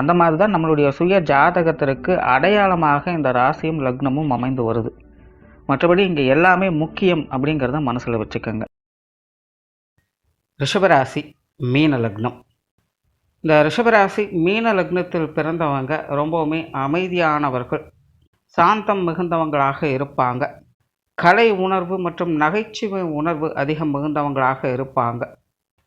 அந்த மாதிரி தான் நம்மளுடைய சுய ஜாதகத்திற்கு அடையாளமாக இந்த ராசியும் லக்னமும் அமைந்து வருது. மற்றபடி இங்கே எல்லாமே முக்கியம் அப்படிங்கிறத மனசில் வச்சுக்கோங்க. ரிஷபராசி மீன லக்னம். இந்த ரிஷபராசி மீன லக்னத்தில் பிறந்தவங்க ரொம்பவுமே அமைதியானவர்கள் சாந்தம் மிகுந்தவங்களாக இருப்பாங்க. கலை உணர்வு மற்றும் நகைச்சுவை உணர்வு அதிகம் மிகுந்தவங்களாக இருப்பாங்க.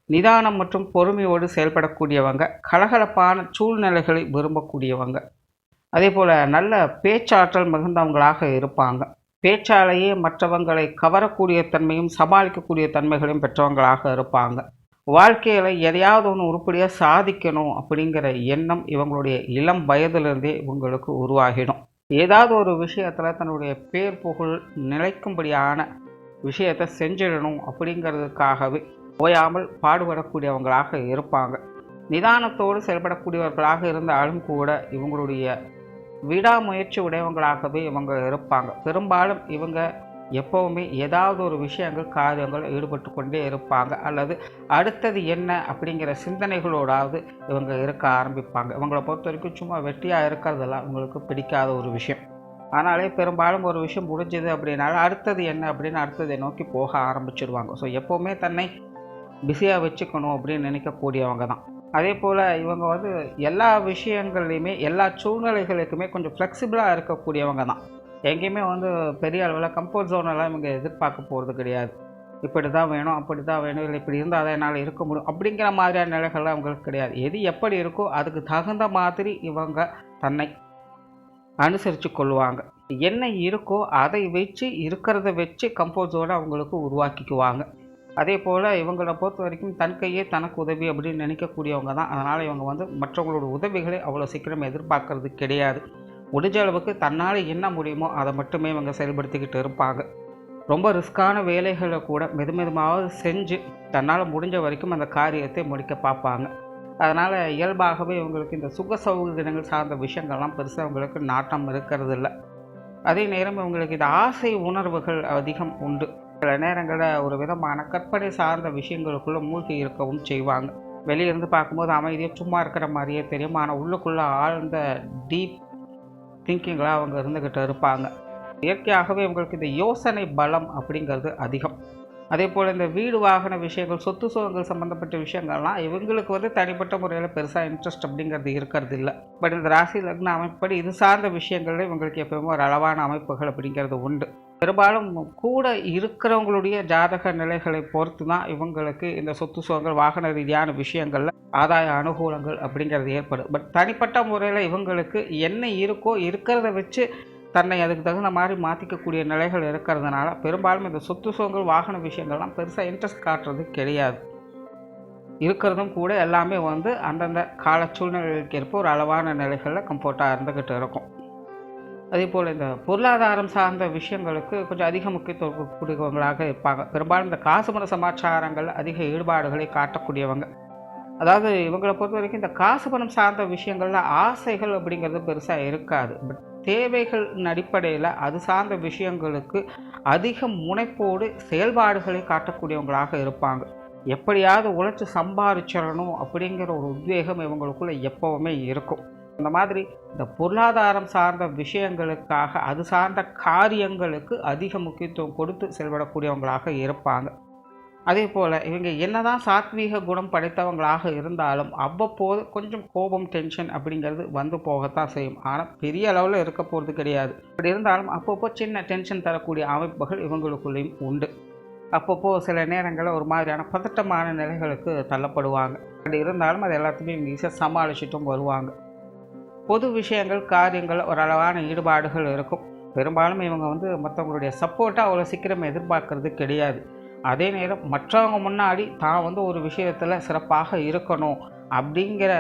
நிதானம் மற்றும் பொறுமையோடு செயல்படக்கூடியவங்க கலகலப்பான சூழ்நிலைகளை விரும்பக்கூடியவங்க. அதே போல் நல்ல பேச்சாற்றல் மிகுந்தவங்களாக இருப்பாங்க. பேச்சாலேயே மற்றவங்களை கவரக்கூடிய தன்மையும் சமாளிக்கக்கூடிய தன்மைகளையும் பெற்றவங்களாக இருப்பாங்க. வாழ்க்கையில் எதையாவது ஒன்று உருப்படியாக சாதிக்கணும் அப்படிங்கிற எண்ணம் இவங்களுடைய இளம் வயதிலிருந்தே இவங்களுக்கு உருவாகிடும். ஏதாவது ஒரு விஷயத்தில் தன்னுடைய பேர் புகழ் நிலைக்கும்படியான விஷயத்தை செஞ்சிடணும் அப்படிங்கிறதுக்காகவே ஓயாமல் பாடுபடக்கூடியவங்களாக இருப்பாங்க. நிதானத்தோடு செயல்படக்கூடியவர்களாக இருந்தாலும் கூட இவங்களுடைய விடாமுயற்சி உடையவங்களாகவே இவங்க இருப்பாங்க. பெரும்பாலும் இவங்க எப்போவுமே ஏதாவது ஒரு விஷயங்கள் காரியங்கள் ஈடுபட்டு கொண்டே இருப்பாங்க. அல்லது அடுத்தது என்ன அப்படிங்கிற சிந்தனைகளோடாவது இவங்க இருக்க ஆரம்பிப்பாங்க. இவங்களை பொறுத்த வரைக்கும் சும்மா வெட்டியாக இருக்கிறதெல்லாம் இவங்களுக்கு பிடிக்காத ஒரு விஷயம். ஆனாலே பெரும்பாலும் ஒரு விஷயம் முடிஞ்சது அப்படின்னாலும் அடுத்தது என்ன அப்படின்னு அடுத்ததை நோக்கி போக ஆரம்பிச்சிடுவாங்க ஸோ எப்போவுமே தன்னை பிஸியாக வச்சுக்கணும் அப்படின்னு நினைக்கக்கூடியவங்க தான். அதே போல் இவங்க வந்து எல்லா விஷயங்கள்லையுமே எல்லா சூழ்நிலைகளுக்குமே கொஞ்சம் ஃப்ளெக்சிபிளாக இருக்கக்கூடியவங்க தான். எங்கேயுமே வந்து பெரிய அளவில் கம்ஃபர்ட் ஜோனெல்லாம் இவங்க எதிர்பார்க்க போகிறது கிடையாது. இப்படி தான் வேணும் அப்படி தான் வேணும் இல்லை இப்படி இருந்தால் தான் என்னால் இருக்க முடியும் அப்படிங்கிற மாதிரியான நிலைகள்லாம் அவங்களுக்கு கிடையாது. எது எப்படி இருக்கோ அதுக்கு தகுந்த மாதிரி இவங்க தன்னை அனுசரித்து கொள்வாங்க. என்ன இருக்கோ அதை வச்சு இருக்கிறத வச்சு கம்ஃபர்ட் ஜோனை அவங்களுக்கு உருவாக்கிக்குவாங்க. அதே போல் இவங்களை பொறுத்த வரைக்கும் தன் கையே தனக்கு உதவி அப்படின்னு நினைக்கக்கூடியவங்க தான். அதனால் இவங்க வந்து மற்றவங்களோட உதவிகளை அவ்வளோ சீக்கிரம் எதிர்பார்க்கறது கிடையாது. முடிஞ்ச அளவுக்கு தன்னால் என்ன முடியுமோ அதை மட்டுமே இவங்க செயல்படுத்திக்கிட்டு இருப்பாங்க. ரொம்ப ரிஸ்க்கான வேலைகளை கூட மெது மெதுமாவது செஞ்சு தன்னால் முடிஞ்ச வரைக்கும் அந்த காரியத்தை முடிக்க பார்ப்பாங்க. அதனால் இயல்பாகவே இவங்களுக்கு இந்த சுக சௌகரியங்கள் சார்ந்த விஷயங்கள்லாம் பெருசாக அவங்களுக்கு நாட்டம் இருக்கிறது இல்லை அதே நேரம் இவங்களுக்கு இந்த ஆசை உணர்வுகள் அதிகம் உண்டு. சில நேரங்களில் ஒரு விதமான கற்பனை சார்ந்த விஷயங்களுக்குள்ளே மூழ்கி இருக்கவும் செய்வாங்க. வெளியிருந்து பார்க்கும்போது அமைதியாக சும்மா இருக்கிற மாதிரியே தெரியும். ஆனால் உள்ளுக்குள்ளே ஆழ்ந்த டீப் திங்கிங்களாக அவங்க இருந்துக்கிட்டு இருப்பாங்க. இயற்கையாகவே இவங்களுக்கு இந்த யோசனை பலம் அப்படிங்கிறது அதிகம். அதே போல் இந்த வீடு வாகன விஷயங்கள் சொத்து சுகங்கள் சம்மந்தப்பட்ட விஷயங்கள்லாம் இவங்களுக்கு வந்து தனிப்பட்ட முறையில் பெருசாக இன்ட்ரெஸ்ட் அப்படிங்கிறது இருக்கிறது இல்லை. பட் இந்த ராசி லக்ன அமைப்படி இது சார்ந்த விஷயங்களில் இவங்களுக்கு எப்பவுமே ஒரு அளவான அமைப்புகள் அப்படிங்கிறது உண்டு. பெரும்பாலும் கூட இருக்கிறவங்களுடைய ஜாதக நிலைகளை பொறுத்து தான் இவங்களுக்கு இந்த சொத்து சுகங்கள் வாகன ரீதியான விஷயங்களில் ஆதாய அனுகூலங்கள் அப்படிங்கிறது ஏற்படும். பட் தனிப்பட்ட முறையில் இவங்களுக்கு என்ன இருக்கோ இருக்கிறத வச்சு தன்னை அதுக்கு தகுந்த மாதிரி மாற்றிக்கக்கூடிய நிலைகள் இருக்கிறதுனால பெரும்பாலும் இந்த சொத்து சுகங்கள் வாகன விஷயங்கள்லாம் பெருசாக இன்ட்ரெஸ்ட் காட்டுறது கிடையாது. இருக்கிறதும் கூட எல்லாமே வந்து அந்தந்த கால சூழ்நிலைகளுக்கு ஏற்ப ஒரு அளவான நிலைகளில் கம்ஃபர்ட்டாக இருந்துக்கிட்டு இருக்கும். அதே போல் இந்த பொருளாதாரம் சார்ந்த விஷயங்களுக்கு கொஞ்சம் அதிக முக்கியத்துவம் கொடுக்கவங்களாக இருப்பாங்க. பெரும்பாலும் இந்த காசு மன சமாச்சாரங்கள் அதிக ஈடுபாடுகளை காட்டக்கூடியவங்க. அதாவது இவங்களை பொறுத்த வரைக்கும் இந்த காசு பணம் சார்ந்த விஷயங்களில் ஆசைகள் அப்படிங்கிறது பெருசாக இருக்காது. பட் தேவைகளின் அடிப்படையில் அது சார்ந்த விஷயங்களுக்கு அதிக முனைப்போடு செயல்பாடுகளை காட்டக்கூடியவங்களாக இருப்பாங்க. எப்படியாவது உழைச்சி சம்பாதிச்சிடணும் அப்படிங்கிற ஒரு உத்வேகம் இவங்களுக்குள்ளே எப்போவுமே இருக்கும். அந்த மாதிரி இந்த பொருளாதாரம் சார்ந்த விஷயங்களுக்காக அது சார்ந்த காரியங்களுக்கு அதிக முக்கியத்துவம் கொடுத்து செயல்படக்கூடியவங்களாக இருப்பாங்க. அதே போல் இவங்க என்னதான் சாத்வீக குணம் படைத்தவங்களாக இருந்தாலும் அவ்வப்போது கொஞ்சம் கோபம் டென்ஷன் அப்படிங்கிறது வந்து போகத்தான் செய்யும். ஆனால் பெரிய அளவில் இருக்க போகிறது கிடையாது. அப்படி இருந்தாலும் அப்பப்போ சின்ன டென்ஷன் தரக்கூடிய அமைப்புகள் இவங்களுக்குள்ளேயும் உண்டு. அப்பப்போ சில நேரங்களில் ஒரு மாதிரியான பதட்டமான நிலைகளுக்கு தள்ளப்படுவாங்க. அப்படி இருந்தாலும் அது எல்லாத்தையுமே ஈஸியாக சமாளிச்சிட்டும் வருவாங்க. பொது விஷயங்கள் காரியங்கள் ஒரு அளவான ஈடுபாடுகள் இருக்கும். பெரும்பாலும் இவங்க வந்து மற்றவங்களுடைய சப்போர்ட்டை அவ்வளோ சீக்கிரம் எதிர்பார்க்கறது கிடையாது. அதே நேரம் மற்றவங்க முன்னாடி தான் வந்து ஒரு விஷயத்தில் சிறப்பாக இருக்கணும் அப்படிங்கிற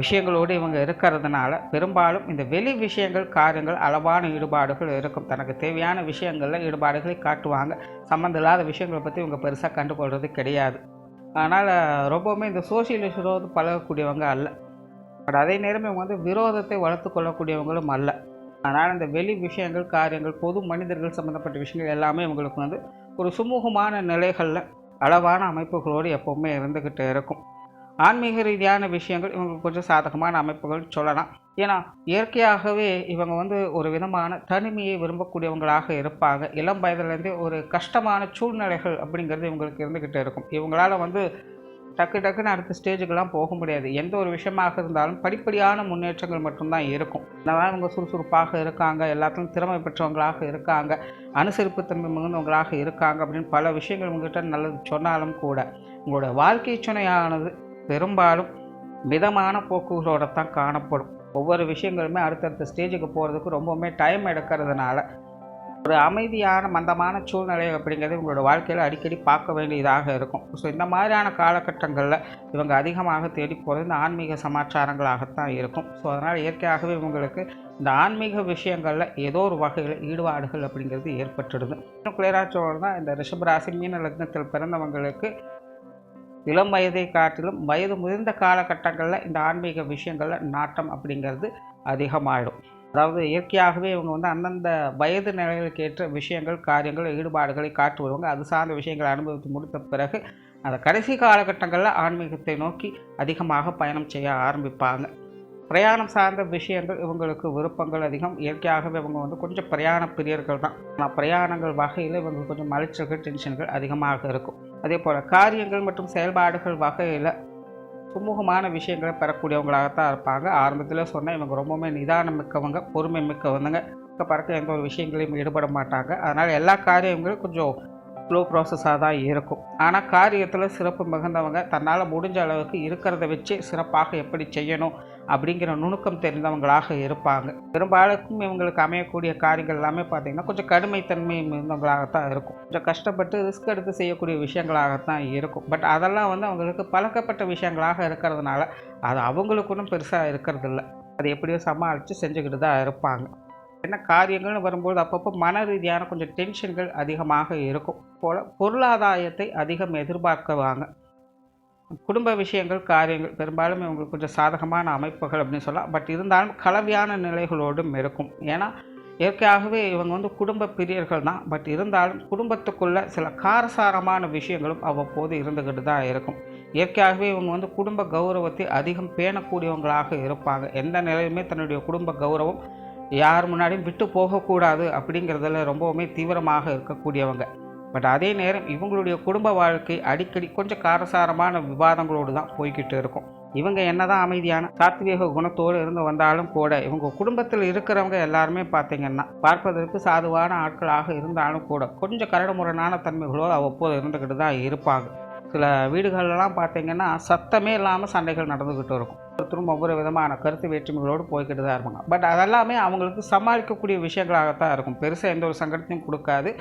விஷயங்களோடு இவங்க இருக்கிறதுனால பெரும்பாலும் இந்த வெளி விஷயங்கள் காரியங்கள் அளவான ஈடுபாடுகள் இருக்கும். தனக்கு தேவையான விஷயங்களில் ஈடுபாடுகளை காட்டுவாங்க. சம்மந்தமில்லாத விஷயங்களை பற்றி இவங்க பெருசாக கண்டுகொள்வது கிடையாது. அதனால் ரொம்பவுமே இந்த சோசியலிஸ்டோடு பழகக்கூடியவங்க அல்ல. பட் அதே நேரம் இவங்க வந்து விரோதத்தை வளர்த்து கொள்ளக்கூடியவங்களும் அல்ல. அதனால் இந்த வெளி விஷயங்கள் காரியங்கள் பொது மனிதர்கள் சம்மந்தப்பட்ட விஷயங்கள் எல்லாமே இவங்களுக்கு வந்து ஒரு சுமூகமான நிலைகளில் அளவான அமைப்புகளோடு எப்போவுமே இருந்துக்கிட்டு இருக்கும். ஆன்மீக ரீதியான விஷயங்கள் இவங்களுக்கு கொஞ்சம் சாதகமான அமைப்புகள் சொல்லலாம். ஏன்னா இயற்கையாகவே இவங்க வந்து ஒரு விதமான தனிமையை விரும்பக்கூடியவங்களாக இருப்பாங்க. இளம் வயதுலேருந்தே ஒரு கஷ்டமான சூழ்நிலைகள் அப்படிங்கிறது இவங்களுக்கு இருந்துக்கிட்டு இருக்கும். இவங்களால் வந்து டக்கு டக்குன்னு அடுத்த ஸ்டேஜுக்கெல்லாம் போக முடியாது. எந்த ஒரு விஷயமாக இருந்தாலும் படிப்படியான முன்னேற்றங்கள் மட்டும்தான் இருக்கும். அதனால் இவங்க சுறுசுறுப்பாக இருக்காங்க எல்லாத்துலையும் திறமை பெற்றவங்களாக இருக்காங்க அனுசரிப்புத்தன்மை மிகுந்தவங்களாக இருக்காங்க அப்படின்னு பல விஷயங்கள் உங்ககிட்ட நல்லது சொன்னாலும் கூட உங்களோட வாழ்க்கை துணையானது பெரும்பாலும் மிதமான போக்குகளோட தான் காணப்படும். ஒவ்வொரு விஷயங்களுமே அடுத்தடுத்த ஸ்டேஜுக்கு போகிறதுக்கு ரொம்பவுமே டைம் எடுக்கிறதுனால ஒரு அமைதியான மந்தமான சூழ்நிலை அப்படிங்கிறது உங்களோட வாழ்க்கையில் அடிக்கடி பார்க்க வேண்டியதாக இருக்கும். ஸோ இந்த மாதிரியான காலகட்டங்களில் இவங்க அதிகமாக தேடி போகிறது இந்த ஆன்மீக சமாச்சாரங்களாகத்தான் இருக்கும். ஸோ அதனால் இயற்கையாகவே இவங்களுக்கு இந்த ஆன்மீக விஷயங்களில் ஏதோ ஒரு வகையில் ஈடுபாடுகள் அப்படிங்கிறது ஏற்பட்டுடுது. இன்னும் கிளியராக தான் இந்த ரிஷபராசி மீன லக்னத்தில் பிறந்தவங்களுக்கு இளம் வயதை காட்டிலும் வயது முதிர்ந்த காலகட்டங்களில் இந்த ஆன்மீக விஷயங்களில் நாட்டம் அப்படிங்கிறது அதிகமாகிடும் அதாவது இயற்கையாகவே இவங்க வந்து அந்தந்த வயது நிலைகளுக்கு ஏற்ற விஷயங்கள் காரியங்கள் ஈடுபாடுகளை காட்டு வருவாங்க. அது சார்ந்த விஷயங்களை அனுபவித்து முடித்த பிறகு அந்த கடைசி காலகட்டங்களில் ஆன்மீகத்தை நோக்கி அதிகமாக பயணம் செய்ய ஆரம்பிப்பாங்க. பிரயாணம் சார்ந்த விஷயங்கள் இவங்களுக்கு விருப்பங்கள் அதிகம். இயற்கையாகவே இவங்க வந்து கொஞ்சம் பிரயாண பிரியர்கள் தான். ஆனால் பிரயாணங்கள் வகையில் இவங்களுக்கு கொஞ்சம் மலைச்சல்கள் டென்ஷன்கள் அதிகமாக இருக்கும். அதே போல் காரியங்கள் மற்றும் செயல்பாடுகள் வகையில் சுமூகமான விஷயங்களை பெறக்கூடியவங்களாகத்தான் இருப்பாங்க. ஆரம்பத்தில் சொன்னால் இவங்க ரொம்பவுமே நிதானம் மிக்கவங்க பொறுமை மிக்கவங்க பறக்க எந்த ஒரு விஷயங்களையும் ஈடுபட மாட்டாங்க. அதனால் எல்லா காரியங்களும் கொஞ்சம் ஸ்லோ ப்ராசஸாக தான் இருக்கும். ஆனால் காரியத்தில் சிறப்பு மிகுந்தவங்க தன்னால் முடிஞ்ச அளவுக்கு இருக்கிறத வச்சு சிறப்பாக எப்படி செய்யணும் அப்படிங்கிற நுணுக்கம் தெரிந்தவங்களாக இருப்பாங்க. பெரும்பாலும் இவங்களுக்கு அமையக்கூடிய காரியங்கள் எல்லாமே பார்த்திங்கன்னா கொஞ்சம் கடுமைத்தன்மை மிகுந்தவங்களாகத்தான் இருக்கும். கொஞ்சம் கஷ்டப்பட்டு ரிஸ்க் எடுத்து செய்யக்கூடிய விஷயங்களாகத்தான் இருக்கும். பட் அதெல்லாம் வந்து அவங்களுக்கு பழக்கப்பட்ட விஷயங்களாக இருக்கிறதுனால அது அவங்களுக்குன்னு பெருசாக இருக்கிறதில்ல. அது எப்படியோ சமாளித்து செஞ்சுக்கிட்டு தான் இருப்பாங்க. என்ன காரியங்கள்னு வரும்போது அப்பப்போ மன ரீதியான கொஞ்சம் டென்ஷன்கள் அதிகமாக இருக்கும். போல் பொருளாதாயத்தை அதிகம் எதிர்பார்க்குவாங்க. குடும்ப விஷயங்கள் காரியங்கள் பெரும்பாலும் இவங்களுக்கு கொஞ்சம் சாதகமான அமைப்புகள் அப்படின்னு சொல்லலாம். பட் இருந்தாலும் கலவையான நிலைகளோடும் இருக்கும். ஏன்னா இயற்கையாகவே இவங்க வந்து குடும்ப பிரியர்கள் தான். பட் இருந்தாலும் குடும்பத்துக்குள்ள சில காரசாரமான விஷயங்களும் அவ்வப்போது இருந்துக்கிட்டு தான் இருக்கும். இயற்கையாகவே இவங்க வந்து குடும்ப கௌரவத்தை அதிகம் பேணக்கூடியவங்களாக இருப்பாங்க. எந்த நிலையுமே தன்னுடைய குடும்ப கௌரவம் யார் முன்னாடியும் விட்டு போகக்கூடாது அப்படிங்கிறதுல ரொம்பவுமே தீவிரமாக இருக்கக்கூடியவங்க. பட் அதே நேரம் இவங்களுடைய குடும்ப வாழ்க்கை அடிக்கடி கொஞ்சம் காரசாரமான விவாதங்களோடு தான் போய்கிட்டு இருக்கும். இவங்க என்னதான் அமைதியான சாத்வீக குணத்தோடு இருந்து வந்தாலும் கூட இவங்க குடும்பத்தில் இருக்கிறவங்க எல்லாருமே பார்த்தீங்கன்னா பார்ப்பதற்கு சாதுவான ஆட்களாக இருந்தாலும் கூட கொஞ்சம் கரடுமுரடான தன்மைகளோடு அவ்வப்போது இருந்துக்கிட்டு தான் இருப்பாங்க. சில வீடுகள்லாம் பார்த்தீங்கன்னா சத்தமே இல்லாமல் சண்டைகள் நடந்துக்கிட்டு இருக்கும். ஒருத்தரும் ஒவ்வொரு விதமான கருத்து வேற்றுமைகளோடு போய்கிட்டு தான் இருப்பாங்க. பட் அதெல்லாமே அவங்களுக்கு சமாளிக்கக்கூடிய விஷயங்களாகத்தான் இருக்கும். பெருசாக எந்த ஒரு சங்கடத்தையும் கொடுக்காது.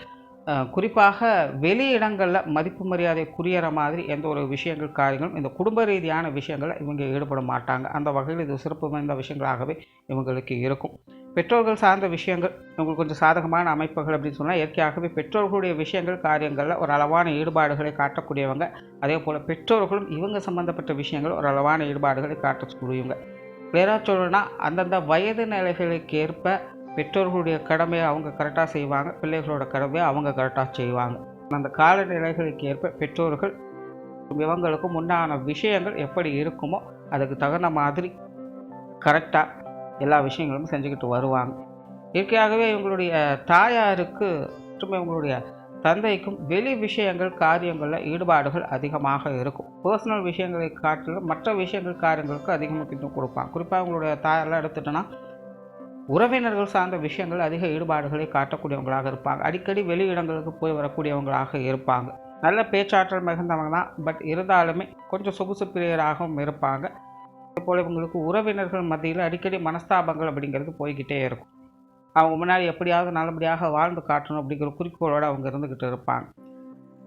குறிப்பாக வெளி இடங்களில் மதிப்பு மரியாதை குறியிற மாதிரி எந்த ஒரு விஷயங்கள் காரியங்களும் இந்த குடும்ப ரீதியான விஷயங்களில் இவங்க ஈடுபட மாட்டாங்க. அந்த வகையில் இது சிறப்பு வாய்ந்த விஷயங்களாகவே இவங்களுக்கு இருக்கும். பெற்றோர்கள் சார்ந்த விஷயங்கள் இவங்களுக்கு கொஞ்சம் சாதகமான அமைப்புகள் அப்படின்னு சொன்னால் இயற்கையாகவே பெற்றோர்களுடைய விஷயங்கள் காரியங்களில் ஒரு அளவான ஈடுபாடுகளை காட்டக்கூடியவங்க. அதே போல் பெற்றோர்களும் இவங்க சம்மந்தப்பட்ட விஷயங்கள் ஒரு அளவான ஈடுபாடுகளை காட்டக்கூடியவங்க. கிளியராக சொல்லணும்னா அந்தந்த வயது நிலைகளுக்கு ஏற்ப பெற்றோர்களுடைய கடமையை அவங்க கரெக்டாக செய்வாங்க. பிள்ளைகளோட கடமையை அவங்க கரெக்டாக செய்வாங்க. அந்த காலநிலைகளுக்கு ஏற்ப பெற்றோர்கள் இவங்களுக்கு முன்னான விஷயங்கள் எப்படி இருக்குமோ அதுக்கு தகுந்த மாதிரி கரெக்டாக எல்லா விஷயங்களும் செஞ்சுக்கிட்டு வருவாங்க. இயற்கையாகவே இவங்களுடைய தாயாருக்கு மற்றும் இவங்களுடைய தந்தைக்கும் வெளி விஷயங்கள் காரியங்களில் ஈடுபாடுகள் அதிகமாக இருக்கும். பர்சனல் விஷயங்களை காட்டிலும் மற்ற விஷயங்கள் காரியங்களுக்கு அதிக முக்கியத்துவம் கொடுப்பாங்க. குறிப்பாக அவங்களுடைய தாயெல்லாம் எடுத்துட்டோன்னா உறவினர்கள் சார்ந்த விஷயங்கள் அதிக ஈடுபாடுகளை காட்டக்கூடியவங்களாக இருப்பாங்க. அடிக்கடி வெளி இடங்களுக்கு போய் வரக்கூடியவங்களாக இருப்பாங்க. நல்ல பேச்சாற்றல் மிகுந்தவங்க தான் பட் இருந்தாலுமே கொஞ்சம் சொகுசு பிரியராகவும் இருப்பாங்க. அதே போல் இவங்களுக்கு உறவினர்கள் மத்தியில் அடிக்கடி மனஸ்தாபங்கள் அப்படிங்கிறது போய்கிட்டே இருக்கும். அவங்க முன்னாடி எப்படியாவது நல்லபடியாக வாழ்ந்து காட்டணும் அப்படிங்கிற குறிக்கோளோடு அவங்க இருந்துக்கிட்டு இருப்பாங்க.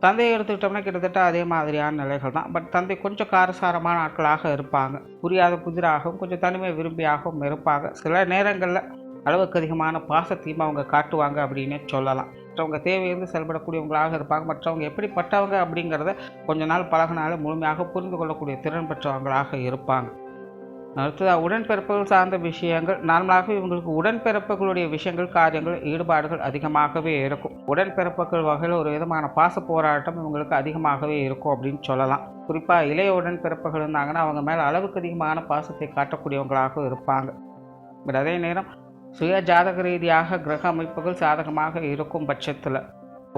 தந்தையை எடுத்துக்கிட்டோம்னா கிட்டத்தட்ட அதே மாதிரியான நிலைகள் தான். பட் தந்தை கொஞ்சம் காரசாரமான ஆட்களாக இருப்பாங்க. புரியாத புதிராகவும் கொஞ்சம் தனிமை விரும்பியாகவும் இருப்பாங்க. சில நேரங்களில் அளவுக்கு அதிகமான பாசத்தையும் அவங்க காட்டுவாங்க அப்படின்னே சொல்லலாம். மற்றவங்க தேவையிலிருந்து செயல்படக்கூடியவங்களாக இருப்பாங்க. மற்றவங்க எப்படிப்பட்டவங்க அப்படிங்கிறத கொஞ்ச நாள் பழகினாலே முழுமையாக புரிந்து கொள்ளக்கூடிய திறன் பெற்றவங்களாக இருப்பாங்க. அடுத்ததாக உடன்பிறப்புகள் சார்ந்த விஷயங்கள். நார்மலாகவே இவங்களுக்கு உடன்பிறப்புகளுடைய விஷயங்கள் காரியங்கள் ஈடுபாடுகள் அதிகமாகவே இருக்கும். உடன்பிறப்புகள் வகையில் ஒரு விதமான பாச போராட்டம் இவங்களுக்கு அதிகமாகவே இருக்கும் அப்படின்னு சொல்லலாம். குறிப்பாக இளைய உடன்பிறப்புகள் இருந்தாங்கன்னா அவங்க மேலே அளவுக்கு அதிகமான பாசத்தை காட்டக்கூடியவங்களாக இருப்பாங்க. பட் அதே நேரம் சுய ஜாதக ரீதியாக கிரக அமைப்புகள் சாதகமாக இருக்கும் பட்சத்தில்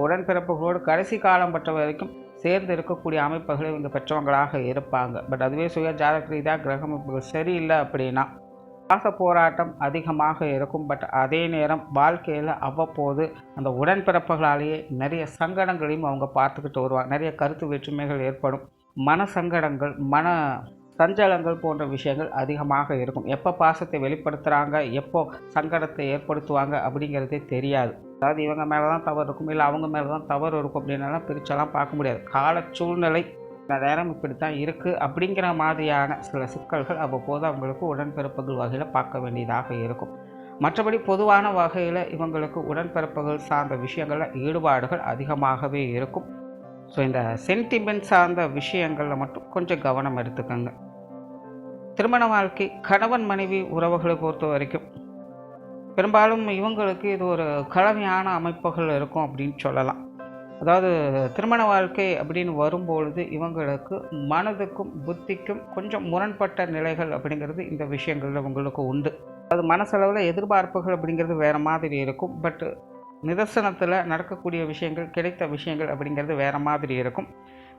உடன்பிறப்புகளோடு கடைசி காலம் பட்ட வரைக்கும் சேர்ந்து இருக்கக்கூடிய அமைப்புகளை இவங்க பெற்றவங்களாக இருப்பாங்க. பட் அதுவே சுய ஜாதக ரீதியாக கிரக அமைப்புகள் சரியில்லை அப்படின்னா பாச போராட்டம் அதிகமாக இருக்கும். பட் அதே நேரம் வாழ்க்கையில் அவ்வப்போது அந்த உடன்பிறப்புகளாலேயே நிறைய சங்கடங்களையும் அவங்க பார்த்துக்கிட்டு வருவாங்க. நிறைய கருத்து வேற்றுமைகள் ஏற்படும். மன சங்கடங்கள் மன சஞ்சலங்கள் போன்ற விஷயங்கள் அதிகமாக இருக்கும். எப்போ பாசத்தை வெளிப்படுத்துகிறாங்க எப்போ சங்கடத்தை ஏற்படுத்துவாங்க அப்படிங்கிறதே தெரியாது. அதாவது இவங்க மேலே தான் தவறு இருக்கும் இல்லை அவங்க மேலே தான் தவறு இருக்கும் அப்படின்னலாம் பிரிச்செல்லாம் பார்க்க முடியாது. கால சூழ்நிலை இந்த நேரம் இப்படி தான் இருக்குது அப்படிங்கிற மாதிரியான சில சிக்கல்கள் அவ்வப்போது அவங்களுக்கு உடன்பிறப்புகள் வகையில் பார்க்க வேண்டியதாக இருக்கும். மற்றபடி பொதுவான வகையில் இவங்களுக்கு உடன்பிறப்புகள் சார்ந்த விஷயங்களில் ஈடுபாடுகள் அதிகமாகவே இருக்கும். ஸோ இந்த சென்டிமெண்ட் சார்ந்த விஷயங்களில் மட்டும் கொஞ்சம் கவனம் எடுத்துக்கோங்க. திருமண வாழ்க்கை கணவன் மனைவி உறவுகளை பொறுத்த வரைக்கும் பெரும்பாலும் இவங்களுக்கு இது ஒரு கலவையான அமைப்புகள் இருக்கும் அப்படின்னு சொல்லலாம். அதாவது திருமண வாழ்க்கை அப்படின்னு வரும்பொழுது இவங்களுக்கு மனதுக்கும் புத்திக்கும் கொஞ்சம் முரண்பட்ட நிலைகள் அப்படிங்கிறது இந்த விஷயங்களில் இவங்களுக்கு உண்டு. அது மனசளவில் எதிர்பார்ப்புகள் அப்படிங்கிறது வேறு மாதிரி இருக்கும். பட் நிதர்சனத்தில் நடக்கக்கூடிய விஷயங்கள் கிடைத்த விஷயங்கள் அப்படிங்கிறது வேறு மாதிரி இருக்கும்.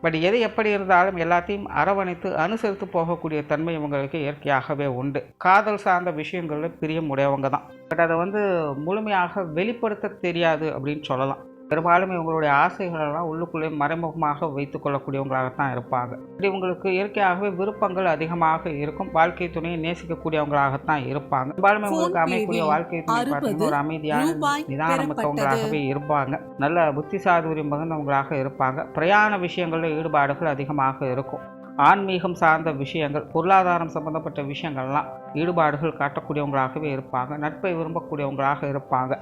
பட் எது எப்படி இருந்தாலும் எல்லாத்தையும் அரவணைத்து அனுசரித்து போகக்கூடிய தன்மை இவங்களுக்கு இயற்கையாகவே உண்டு. காதல் சார்ந்த விஷயங்களில் பிரியம் உடையவங்க தான். பட் அதை வந்து முழுமையாக வெளிப்படுத்த தெரியாது அப்படின்னு சொல்லலாம். பெரும்பாலும் இவங்களுடைய ஆசைகளெல்லாம் உள்ளுக்குள்ளே மறைமுகமாக வைத்து கொள்ளக்கூடியவங்களாகத்தான் இருப்பாங்க. இப்படி இவங்களுக்கு இயற்கையாகவே விருப்பங்கள் அதிகமாக இருக்கும். வாழ்க்கை துணையை நேசிக்கக்கூடியவங்களாகத்தான் இருப்பாங்க. பெரும்பாலும் இவங்களுக்கு அமையக்கூடிய வாழ்க்கை துணை பார்த்தீங்கன்னா ஒரு அமைதியான நிதானமிக்கவங்களாகவே இருப்பாங்க. நல்ல புத்தி சாதுரியம் மிகுந்தவங்களாக இருப்பாங்க. பிரயாண விஷயங்களில் ஈடுபாடுகள் அதிகமாக இருக்கும். ஆன்மீகம் சார்ந்த விஷயங்கள் பொருளாதாரம் சம்பந்தப்பட்ட விஷயங்கள்லாம் ஈடுபாடுகள் காட்டக்கூடியவங்களாகவே இருப்பாங்க நட்பை விரும்பக்கூடியவங்களாக இருப்பாங்க.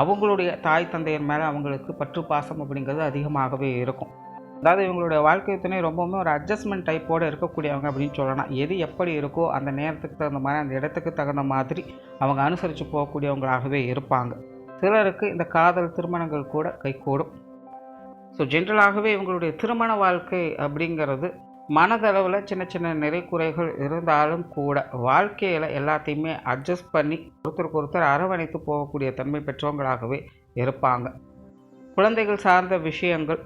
அவங்களுடைய தாய் தந்தையின் மேலே அவங்களுக்கு பற்று பாசம் அப்படிங்கிறது அதிகமாகவே இருக்கும். அதாவது இவங்களுடைய வாழ்க்கை துணை ரொம்பவுமே ஒரு அட்ஜஸ்ட்மெண்ட் டைப்போடு இருக்கக்கூடியவங்க அப்படின்னு சொல்லலாம். எது எப்படி இருக்கோ அந்த நேரத்துக்கு தகுந்த மாதிரி அந்த இடத்துக்கு தகுந்த மாதிரி அவங்க அனுசரித்து போகக்கூடியவங்களாகவே இருப்பாங்க. சிலருக்கு இந்த காதல் திருமணங்கள் கூட கைகூடும். ஸோ ஜென்ரலாகவே இவங்களுடைய திருமண வாழ்க்கை அப்படிங்கிறது மனதளவில் சின்ன சின்ன நிறை குறைகள் இருந்தாலும் கூட வாழ்க்கையில் எல்லாத்தையுமே அட்ஜஸ்ட் பண்ணி ஒருத்தருக்கு ஒருத்தர் அரவணைத்து போகக்கூடிய தன்மை பெற்றவங்களாகவே இருப்பாங்க. குழந்தைகள் சார்ந்த விஷயங்கள்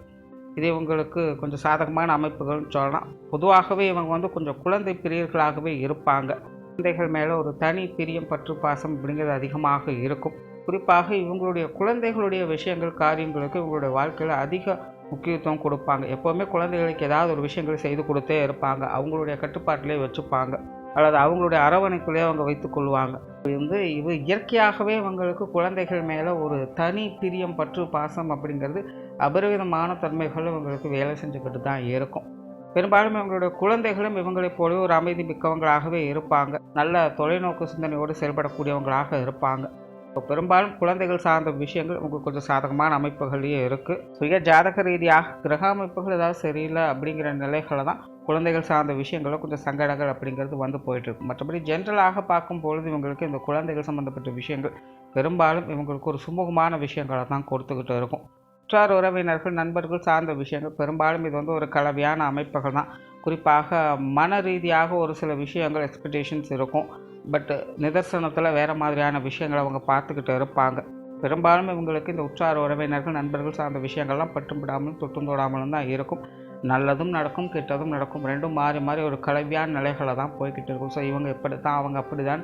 இது இவங்களுக்கு கொஞ்சம் சாதகமான அமைப்புகள்னு சொல்லலாம். பொதுவாகவே இவங்க வந்து கொஞ்சம் குழந்தை பிரியர்களாகவே இருப்பாங்க. குழந்தைகள் மேலே ஒரு தனி பிரியம் பற்று பாசம் அப்படிங்கிறது அதிகமாக இருக்கும். குறிப்பாக இவங்களுடைய குழந்தைகளுடைய விஷயங்கள் காரியங்களுக்கு இவங்களுடைய வாழ்க்கையில் அதிக முக்கியத்துவம் கொடுப்பாங்க. எப்போவுமே குழந்தைகளுக்கு ஏதாவது ஒரு விஷயங்கள் செய்து கொடுத்தே இருப்பாங்க. அவங்களுடைய கட்டுப்பாட்டிலே வச்சுப்பாங்க. அல்லது அவங்களுடைய அரவணைப்புலேயே அவங்க வைத்துக்கொள்வாங்க இது வந்து இது இயற்கையாகவே அவங்களுக்கு குழந்தைகள் மேலே ஒரு தனி பிரியம் பற்று பாசம் அப்படிங்கிறது அபரிவிதமான தன்மைகள் இவங்களுக்கு வேலை செஞ்சுக்கிட்டு தான் இருக்கும். பெரும்பாலும் இவங்களுடைய குழந்தைகளும் இவங்களைப் போலவே ஒரு அமைதி மிக்கவங்களாகவே இருப்பாங்க. நல்ல தொலைநோக்கு சிந்தனையோடு செயல்படக்கூடியவங்களாக இருப்பாங்க. இப்போ பெரும்பாலும் குழந்தைகள் சார்ந்த விஷயங்கள் உங்களுக்கு கொஞ்சம் சாதகமான அமைப்புகள்லேயே இருக்குது சுய ஜாதக ரீதியாக கிரக அமைப்புகள் ஏதாவது சரியில்லை அப்படிங்கிற நிலைகளை தான் குழந்தைகள் சார்ந்த விஷயங்களும் கொஞ்சம் சங்கடங்கள் அப்படிங்கிறது வந்து போயிட்டுருக்கு மற்றபடி ஜென்ரலாக பார்க்கும் பொழுது இவங்களுக்கு இந்த குழந்தைகள் சம்மந்தப்பட்ட விஷயங்கள் பெரும்பாலும் இவங்களுக்கு ஒரு சுமூகமான விஷயங்களை தான் கொடுத்துக்கிட்டு இருக்கும். உற்றார் உறவினர்கள் நண்பர்கள் சார்ந்த விஷயங்கள் பெரும்பாலும் இது வந்து ஒரு கலவையான அமைப்புகள் தான். குறிப்பாக மன ரீதியாக ஒரு சில விஷயங்கள் எக்ஸ்பெக்டேஷன்ஸ் இருக்கும். பட்டு நிதர்சனத்தில் வேறு மாதிரியான விஷயங்களை அவங்க பார்த்துக்கிட்டு இருப்பாங்க. பெரும்பாலும் இவங்களுக்கு இந்த உற்றார் உறவினர்கள் நண்பர்கள் சார்ந்த விஷயங்கள்லாம் பட்டும் விடாமலும் தொட்டும் தொடாமலும் தான் இருக்கும். நல்லதும் நடக்கும் கெட்டதும் நடக்கும். ரெண்டும் மாறி மாறி ஒரு கலவையான நிலைகளை தான் போய்கிட்டு இருக்கும். ஸோ இவங்க இப்படி தான் அவங்க அப்படி தான்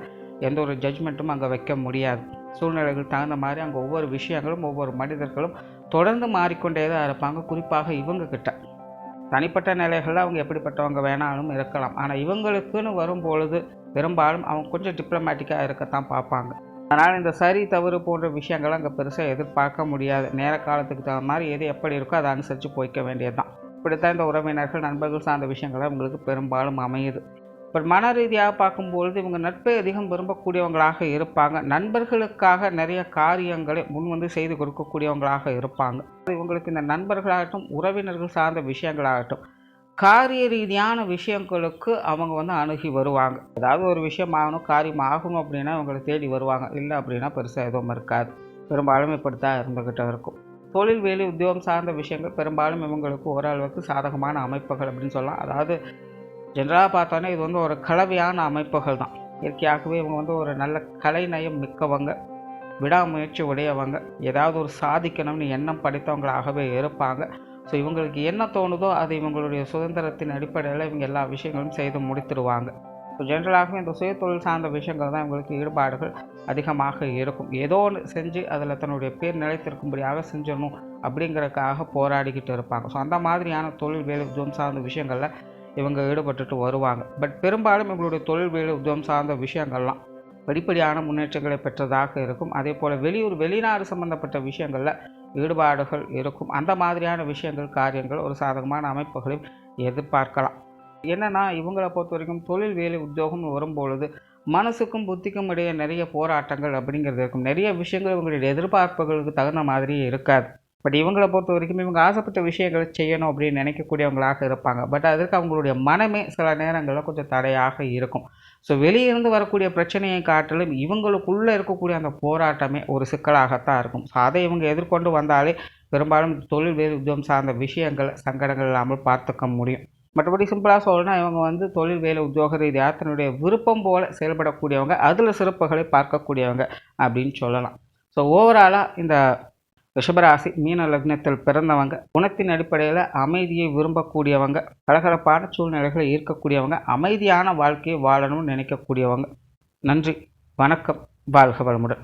எந்த ஒரு ஜட்ஜ்மெண்ட்டும் அங்கே வைக்க முடியாது. சூழ்நிலைகள் தகுந்த மாதிரி அங்கே ஒவ்வொரு விஷயங்களும் ஒவ்வொரு மனிதர்களும் தொடர்ந்து மாறிக்கொண்டே தான் இருப்பாங்க. குறிப்பாக இவங்க கிட்ட. தனிப்பட்ட நிலைகளில் அவங்க எப்படிப்பட்டவங்க வேணாலும் இருக்கலாம். ஆனால் இவங்களுக்குன்னு வரும்பொழுது பெரும்பாலும் அவங்க கொஞ்சம் டிப்ளமேட்டிக்காக இருக்கத்தான் பார்ப்பாங்க. அதனால் இந்த சரி தவறு போன்ற விஷயங்களை அங்கே பெருசாக எதிர்பார்க்க முடியாது. நேர காலத்துக்கு தகுந்த மாதிரி எது எப்படி இருக்கோ அதை அனுசரித்து போய்க்க வேண்டியது தான் இப்படித்தான் இந்த உறவினர்கள் நண்பர்கள் சார்ந்த விஷயங்கள் அவங்களுக்கு பெரும்பாலும் அமையுது. பட் மன ரீதியாக பார்க்கும்பொழுது இவங்க நட்பை அதிகம் விரும்பக்கூடியவங்களாக இருப்பாங்க. நண்பர்களுக்காக நிறைய காரியங்களை முன் வந்து செய்து கொடுக்கக்கூடியவங்களாக இருப்பாங்க. இவங்களுக்கு இந்த நண்பர்களாகட்டும் உறவினர்கள் சார்ந்த விஷயங்களாகட்டும் காரிய ரீதியான விஷயங்களுக்கு அவங்க வந்து அணுகி வருவாங்க. ஏதாவது ஒரு விஷயம் ஆகணும் காரியம் ஆகணும் அப்படின்னா அவங்களை தேடி வருவாங்க. இல்லை அப்படின்னா பெருசாக எதுவும் இருக்காது. பெரும்பாலும் இப்படித்தான் இருந்துக்கிட்டே இருக்கும். தொழில் வேலை உத்தியோகம் சார்ந்த விஷயங்கள் பெரும்பாலும் இவங்களுக்கு ஓரளவுக்கு சாதகமான அமைப்புகள் அப்படின்னு சொல்லலாம். அதாவது ஜென்ரலாக பார்த்தோன்னே இது வந்து ஒரு கலவையான அமைப்புகள் தான். இயற்கையாகவே இவங்க வந்து ஒரு நல்ல கலைநயம் மிக்கவங்க. விடாமுயற்சி உடையவங்க. ஏதாவது ஒரு சாதிக்கணும்னு எண்ணம் படைத்தவங்களாகவே இருப்பாங்க. ஸோ இவங்களுக்கு என்ன தோணுதோ அது இவங்களுடைய சுதந்திரத்தின் அடிப்படையில் இவங்க எல்லா விஷயங்களும் செய்து முடித்துடுவாங்க. ஸோ ஜென்ரலாகவே இந்த சுயதொழில் சார்ந்த விஷயங்கள் தான் இவங்களுக்கு ஈடுபாடுகள் அதிகமாக இருக்கும். ஏதோ ஒன்று செஞ்சு அதில் தன்னுடைய பேர் நிலைத்திருக்கும்படியாக செஞ்சிடணும் அப்படிங்கிறதுக்காக போராடிக்கிட்டு இருப்பாங்க. ஸோ அந்த மாதிரியான தொழில் வேலை உத்தியோகம் சார்ந்த விஷயங்களில் இவங்க ஈடுபட்டுட்டு வருவாங்க. பட் பெரும்பாலும் இவங்களுடைய தொழில் வேலை உத்தியோகம் சார்ந்த விஷயங்கள்லாம் படிப்படியான முன்னேற்றங்களை பெற்றதாக இருக்கும். அதே போல் வெளியூர் வெளிநாடு சம்பந்தப்பட்ட விஷயங்களில் ஈடுபாடுகள் இருக்கும். அந்த மாதிரியான விஷயங்கள் காரியங்கள் ஒரு சாதகமான அமைப்புகளையும் எதிர்பார்க்கலாம். என்னென்னா இவங்களை பொறுத்த வரைக்கும் தொழில் வேலை உத்தியோகம் வரும்பொழுது மனசுக்கும் புத்திக்கும் இடையே நிறைய போராட்டங்கள் அப்படிங்கிறது இருக்கும். நிறைய விஷயங்கள் இவங்களுடைய எதிர்பார்ப்புகளுக்கு தகுந்த மாதிரியே இருக்காது. பட் இவங்களை பொறுத்த வரைக்கும் இவங்க ஆசைப்பட்ட விஷயங்களை செய்யணும் அப்படின்னு நினைக்கக்கூடியவங்களாக இருப்பாங்க. பட் அதற்கு அவங்களுடைய மனமே சில நேரங்களில் கொஞ்சம் தடையாக இருக்கும். ஸோ வெளியிருந்து வரக்கூடிய பிரச்சனையை காட்டிலும் இவங்களுக்குள்ளே இருக்கக்கூடிய அந்த போராட்டமே ஒரு சிக்கலாகத்தான் இருக்கும். ஸோ அதை இவங்க எதிர்கொண்டு வந்தாலே பெரும்பாலும் தொழில் வேறு உத்தியோகம் சார்ந்த விஷயங்கள் சங்கடங்கள் இல்லாமல் பார்த்துக்க முடியும். மற்றபடி சிம்பிளாக சொல்லணும்னா இவங்க வந்து தொழில் வேலை உத்தியோக ரீதியாக தன்னுடைய விருப்பம் போல் செயல்படக்கூடியவங்க அதில் சிறப்புகளை பார்க்கக்கூடியவங்க அப்படின்னு சொல்லலாம். ஸோ ஓவராலாக இந்த ரிஷபராசி மீன லக்னத்தில் பிறந்தவங்க குணத்தின் அடிப்படையில் அமைதியை விரும்பக்கூடியவங்க கலகலப்பான சூழ்நிலைகளை ஈர்க்கக்கூடியவங்க அமைதியான வாழ்க்கையை வாழணும்னு நினைக்கக்கூடியவங்க. நன்றி வணக்கம் வாழ்க வளமுடன்.